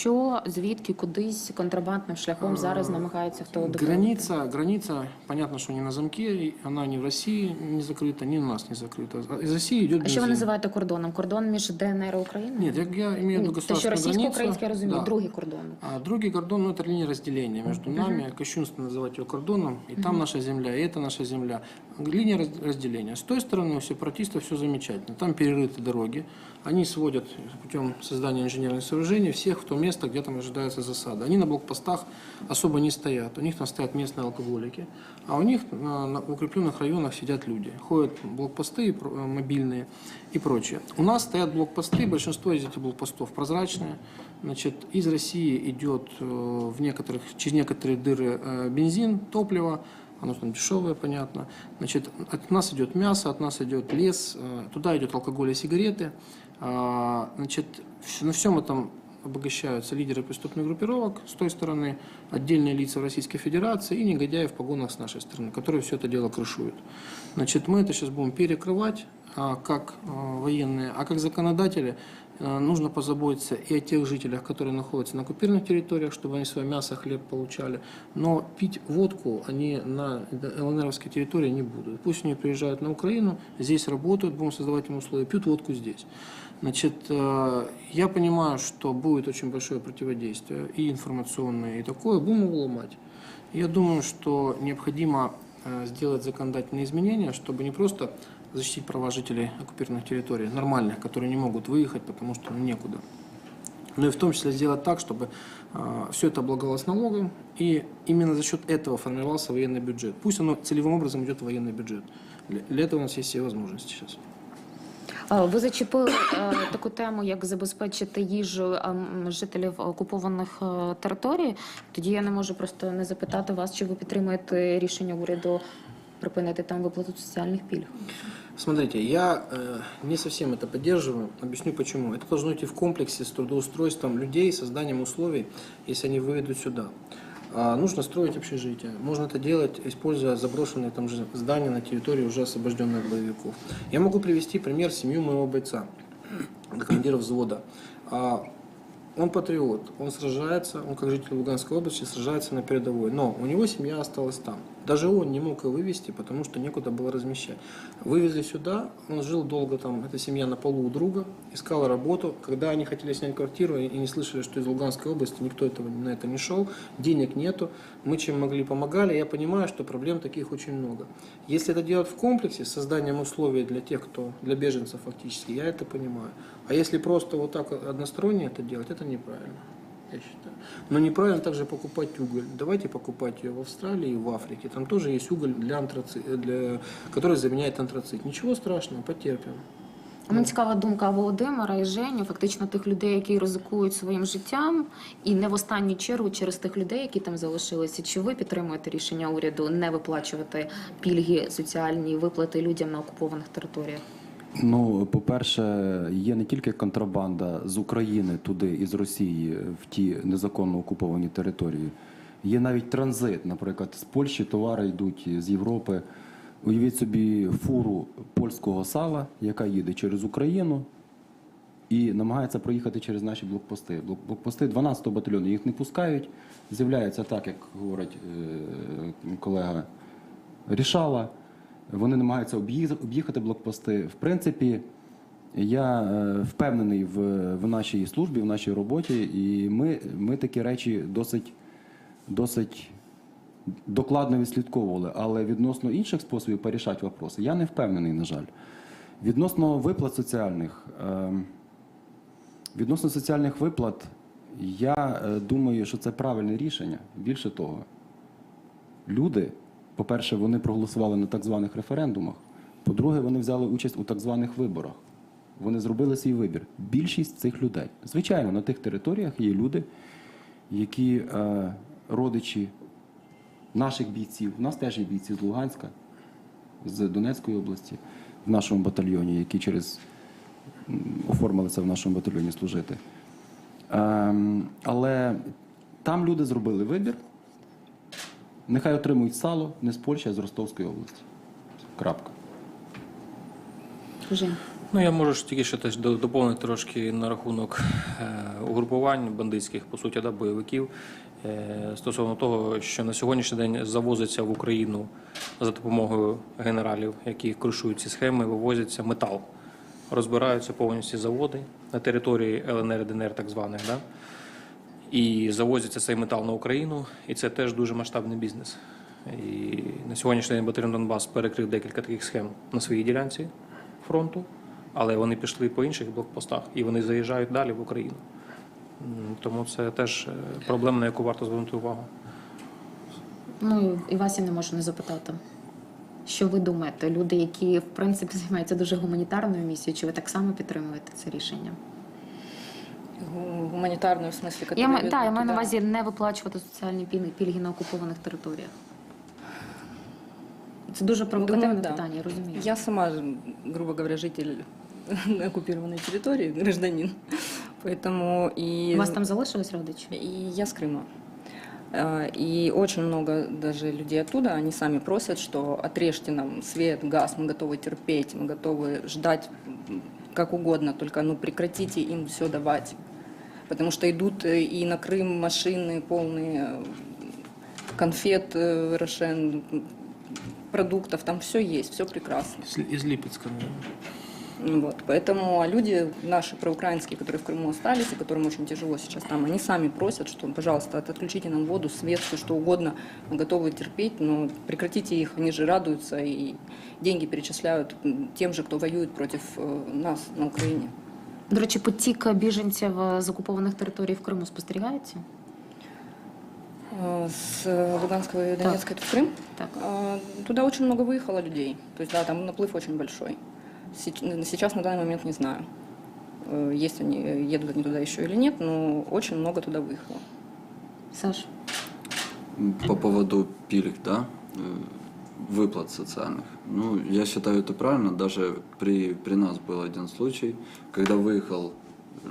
Що звідки кудись контрабандним шляхом зараз намагаються хто доправити? Граница, граница, понятно, что не на замке, и она не в России не закрыта, ни у нас не закрыта. Из России идет А що ви бензин. називаєте кордоном? Кордон між ДНР і Україною? Нет, я, я имею в виду Ні, те, що государственную границу. російсько-українське, я розумію, Да. другий кордон. А другий кордон, ну, это линия разделения между нами, кощунство называть ее кордоном, и там наша земля, и это наша земля. Линия раз- разделения. С той стороны у сепаратистов все замечательно. Там перерыты дороги, они сводят путем создания инженерных сооружений всех в то место, где там ожидается засада. Они на блокпостах особо не стоят, у них там стоят местные алкоголики, а у них на укрепленных районах сидят люди. Ходят блокпосты э, мобильные и прочее. У нас стоят блокпосты, большинство из этих блокпостов прозрачные. Значит, из России идет э, в некоторых, через некоторые дыры э, бензин, топливо, оно там дешевое, понятно. Значит, от нас идет мясо, от нас идет лес, туда идет алкоголь и сигареты. А, Значит, вс- на всем этом обогащаются лидеры преступных группировок, с той стороны отдельные лица Российской Федерации и негодяи в погонах с нашей стороны, которые все это дело крышуют. Значит, мы это сейчас будем перекрывать а, как а, военные, а как законодатели э, нужно позаботиться и о тех жителях, которые находятся на оккупированных территориях, чтобы они свое мясо, хлеб получали. Но пить водку они на ЛНРовской территории не будут. Пусть они приезжают на Украину, здесь работают, будем создавать им условия, пьют водку здесь. Значит, э, я понимаю, что будет очень большое противодействие и информационное, и такое, будем его ломать. Я думаю, что необходимо э, сделать законодательные изменения, чтобы не просто защитить права жителей оккупированных территорий, нормальных, которые не могут выехать, потому что некуда, но и в том числе сделать так, чтобы все это облагалось налогом, и именно за счет этого формировался военный бюджет. Пусть оно целевым образом идет в военный бюджет. Для этого у нас есть все возможности сейчас. А, Ви зачепили е, таку тему, як забезпечити їжу ем, жителів окупованих е, територій. Тоді я не можу просто не запитати вас, чи ви підтримуєте рішення уряду припинити там виплату соціальних пільг. Смотрите, я э, не совсем это поддерживаю. Объясню почему. Это должно идти в комплексе с трудоустройством людей, созданием условий, если они выведут сюда. А, нужно строить общежитие. Можно это делать, используя заброшенные там же здания на территории уже освобожденных боевиков. Я могу привести пример семью моего бойца, командира взвода. А, он патриот, он сражается, он как житель Луганской области сражается на передовой, но у него семья осталась там. Даже он не мог ее вывести, потому что некуда было размещать. Вывезли сюда, он жил долго там, эта семья на полу у друга, искала работу. Когда они хотели снять квартиру и не слышали, что из Луганской области, никто этого, на это не шел, денег нету, мы чем могли помогали. Я понимаю, что проблем таких очень много. Если это делать в комплексе с созданием условий для тех, кто, для беженцев фактически, я это понимаю. А если просто вот так односторонне это делать, это неправильно, я считаю. Но неправильно также покупать уголь. Давайте покупать ее в Австралии и в Африке. Там тоже есть уголь, для антраци... для... который заменяет антрацит. Ничего страшного, потерпим. Мені цікава думка Володимира і Жені, фактично тих людей, які ризикують своїм життям, і не в останню чергу через тих людей, які там залишилися. Чи ви підтримуєте рішення уряду не виплачувати пільги, соціальні виплати людям на окупованих територіях? Ну, по-перше, є не тільки контрабанда з України туди і з Росії в ті незаконно окуповані території. Є навіть транзит. Наприклад, з Польщі товари йдуть з Європи. Уявіть собі фуру польського сала, яка їде через Україну і намагається проїхати через наші блокпости. Блокпости 12-го батальйону їх не пускають. З'являється так, як говорить е, колега Рішала. Вони намагаються об'їхати блокпости. В принципі, я е, впевнений в, в нашій службі, в нашій роботі, і ми, ми такі речі досить, досить докладно відслідковували. Але відносно інших способів порішати вопроси, я не впевнений, на жаль. Відносно виплат соціальних, е, відносно соціальних виплат, я е, думаю, що це правильне рішення. Більше того, люди, по-перше, вони проголосували на так званих референдумах. По-друге, вони взяли участь у так званих виборах. Вони зробили свій вибір. Більшість цих людей. Звичайно, на тих територіях є люди, які е, родичі наших бійців. У нас теж є бійці з Луганська, з Донецької області, в нашому батальйоні, які через оформилися в нашому батальйоні служити. Ем, але там люди зробили вибір. Нехай отримують сало не з Польщі, а з Ростовської області. Крапка. Жень. Ну, я можу ж тільки ще теж доповнити трошки на рахунок е, угрупувань бандитських, по суті, да, бойовиків. Е, Стосовно того, що на сьогоднішній день завозиться в Україну за допомогою генералів, які кришують ці схеми, вивозиться метал. Розбираються повністю заводи на території ЛНР, ДНР, так званих, да? І завозиться цей метал на Україну, і це теж дуже масштабний бізнес. І на сьогоднішній день батальйон Донбас перекрив декілька таких схем на своїй ділянці фронту, але вони пішли по інших блокпостах і вони заїжджають далі в Україну. Тому це теж е, проблема, на яку варто звернути увагу. Ну і вас я не можу не запитати. Що ви думаєте? Люди, які в принципі займаються дуже гуманітарною місією, чи ви так само підтримуєте це рішення? Гу- Гуманитарную в смысле, Я, которые ма- ведут та, я маю на туда. увазі не виплачувати соціальні пільги, пільги на окупованих територіях. Це дуже провокативне Думаю, да. питання, я розумію. Я сама, грубо говоря, житель оккупированной территории, гражданин. Поэтому и... У вас там залишились родичі? И я с Крыма. А, И очень много даже людей оттуда, они сами просят, что отрежьте нам свет, газ, мы готовы терпеть, мы готовы ждать м, как угодно, только ну прекратите им все давать. Потому что идут э, и на Крым машины полные э, конфет, э, рошен, продуктов, там все есть, все прекрасно. Из, из Липецка, наверное. Вот, поэтому а люди наши проукраинские, которые в Крыму остались, и которым очень тяжело сейчас там, они сами просят, что, пожалуйста, от- отключите нам воду, свет, все что угодно, мы готовы терпеть, но прекратите их, они же радуются и деньги перечисляют тем же, кто воюет против нас на Украине. До речі, потік біженців е, з окупованих територій в Криму спостерігається? Э, С э, Луганского и Донецка это в Крым. Так. А, Туда очень много выехало людей, то есть да, там наплыв очень большой. Сеч- Сейчас на данный момент не знаю, э, есть они, э, едут они туда еще или нет, но очень много туда выехало. Саш, По поводу пилек, да, э, выплат социальных. Ну, я считаю это правильно. Даже при, при нас был один случай, когда выехал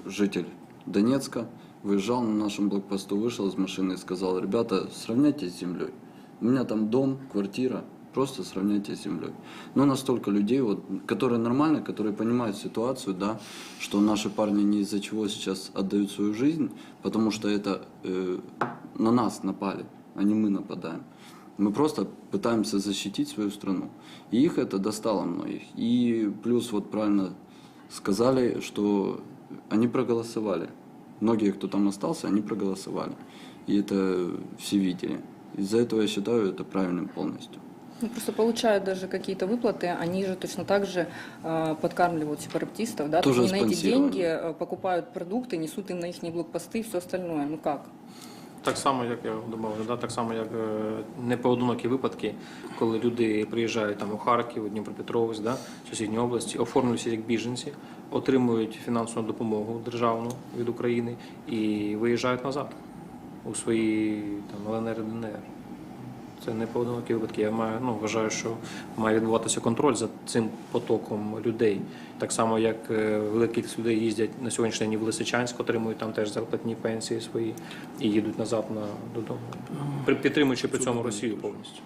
житель Донецка, выезжал на нашем блокпосту, вышел из машины и сказал, ребята, сравняйте с землей. У меня там дом, квартира, просто сравняйте с землей. Но настолько людей, вот, которые нормально, которые понимают ситуацию, да, что наши парни не из-за чего сейчас отдают свою жизнь, потому что это э, на нас напали, а не мы нападаем. Мы просто пытаемся защитить свою страну. И их это достало многих. И плюс вот правильно сказали, что они проголосовали. Многие, кто там остался, они проголосовали. И это все видели. Из-за этого я считаю это правильным полностью. Ну, просто получают даже какие-то выплаты, они же точно так же э, подкармливают сепаратистов, да, то Тоже есть они на эти деньги э, покупают продукты, несут им на их блокпосты и все остальное. Ну как? Так само, як я добавлю, да? так само, як е, непоодинокі випадки, коли люди приїжджають там у Харків, у Дніпропетровськ, да? сусідні області, оформлюються як біженці, отримують фінансову допомогу державну від України і виїжджають назад у свої там, ЛНР, ДНР. Це не поодинокі випадки. Я маю, ну, вважаю, що має відбуватися контроль за цим потоком людей. Так само, як великі людей їздять на сьогоднішній день в Лисичанськ, отримують там теж зарплатні пенсії свої і їдуть назад на, додому, підтримуючи при цьому Росію повністю.